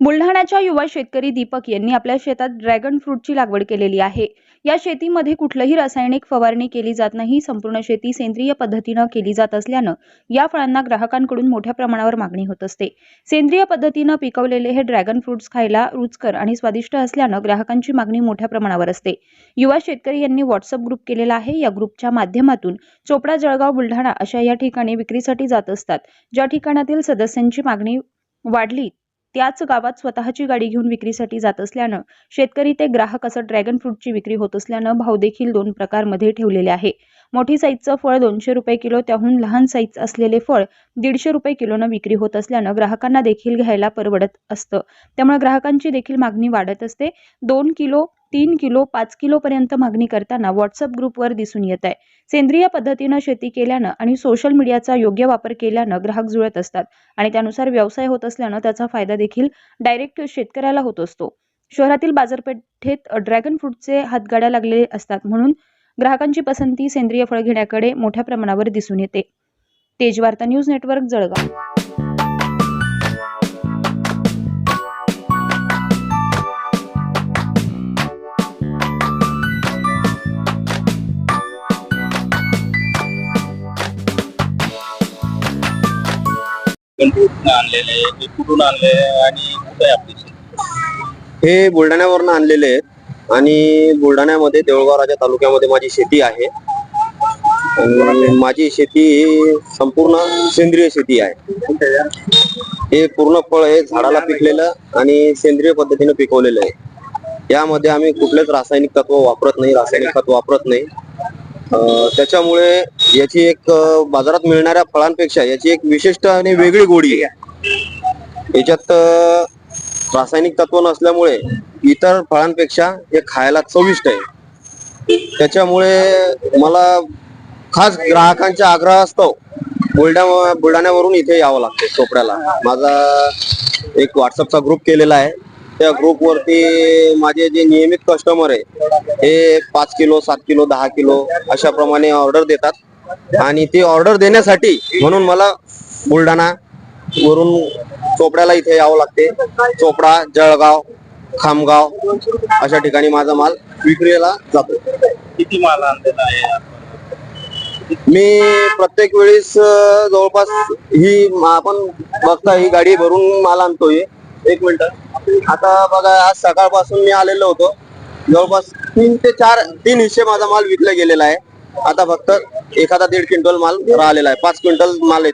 बुलढाण्याच्या युवा शेतकरी दीपक यांनी आपल्या शेतात ड्रॅगन फ्रूटची लागवड केलेली आहे. या शेतीमध्ये कुठलंही रासायनिक फवारणी केली जात नाही संपूर्ण शेती सेंद्रिय पद्धतीनं केली जात असल्यानं या फळांना ग्राहकांकडून मोठ्या प्रमाणावर मागणी होत असते. सेंद्रिय पद्धतीनं पिकवलेले हे ड्रॅगन फ्रूट्स खायला रुचकर आणि स्वादिष्ट असल्यानं ग्राहकांची मागणी मोठ्या प्रमाणावर असते. युवा शेतकरी यांनी व्हॉट्सअप ग्रुप केलेला आहे. या ग्रुपच्या माध्यमातून चोपडा जळगाव बुलढाणा अशा या ठिकाणी विक्रीसाठी जात असतात. ज्या ठिकाणातील सदस्यांची मागणी वाढली त्याच गावात स्वतःची गाडी घेऊन विक्रीसाठी जात असल्यानं शेतकरी ते ग्राहक असं ड्रॅगन फ्रूटची विक्री होत असल्यानं भाव देखील दोन प्रकारमध्ये ठेवलेले आहे. मोठी साईजचं फळ दोनशे रुपये किलो त्याहून लहान साईज असलेले फळ दीडशे रुपये किलोनं विक्री होत असल्यानं ग्राहकांना देखील घ्यायला परवडत असतं. त्यामुळे ग्राहकांची देखील मागणी वाढत असते. दोन किलो तीन किलो पाच किलोपर्यंत मागणी करताना व्हॉट्सअप ग्रुपवर दिसून येत आहे. सेंद्रिय पद्धतीनं शेती केल्यानं आणि सोशल मीडियाचा योग्य वापर केल्यानं ग्राहक जुळत असतात आणि त्यानुसार व्यवसाय होत असल्यानं त्याचा फायदा देखील डायरेक्ट शेतकऱ्याला होत असतो. शहरातील बाजारपेठेत ड्रॅगन फ्रूटचे हातगाड्या लागलेले असतात म्हणून ग्राहकांची पसंती सेंद्रिय फळ घेण्याकडे मोठ्या प्रमाणावर दिसून येते. Tejvarta news network Jalgaon. कुठून आणलेले ते कुठून आणले आणि कुठे आहे आपली शेती? हे बुलढाण्यावरनं आणलेले आहेत आणि बुलढाण्यामध्ये देऊळगाव राजा तालुक्यामध्ये माझी शेती आहे. आणि माझी शेती ही संपूर्ण सेंद्रिय शेती आहे. हे पूर्ण फळ हे झाडाला पिकलेलं आणि सेंद्रिय पद्धतीने पिकवलेलं आहे. यामध्ये आम्ही कुठलेच रासायनिक तत्व वापरत नाही रासायनिक खत वापरत नाही. अं, त्याच्यामुळे याची एक बाजारात मिळणाऱ्या फळांपेक्षा याची एक विशिष्ट आणि वेगळी गोडी आहे. याच्यात रासायनिक तत्व नसल्यामुळे इतर फळांपेक्षा हे खायला चविष्ट आहे. त्याच्यामुळे मला खास ग्राहकांच्या आग्रहास्तव बुलढा बुलढाण्यावरून इथे यावं लागतं चोपड्याला. माझा एक व्हॉट्सअपचा ग्रुप केलेला आहे. त्या ग्रुपवरती माझे जे नियमित कस्टमर आहे हे पाच किलो सात किलो दहा किलो अशा प्रमाणे ऑर्डर देतात. आणि ती ऑर्डर देण्यासाठी म्हणून मला बुलढाणा वरून चोपड्याला इथे यावं लागते. चोपडा जळगाव खामगाव अशा ठिकाणी माझा माल विक्रीला जातो. किती माल आणलेला आहे मी प्रत्येक वेळेस जवळपास ही आपण बघता ही गाडी भरून माल आणतोय. एक मिनिट. आता बघा आज सकाळपासून मी आलेलो होतो. जवळपास तीन ते चार तीन हिस्से माझा माल विकला गेलेला आहे. आता फक्त एखादा दीड क्विंटल माल राहिलेला आहे. पाच क्विंटल माल आहे.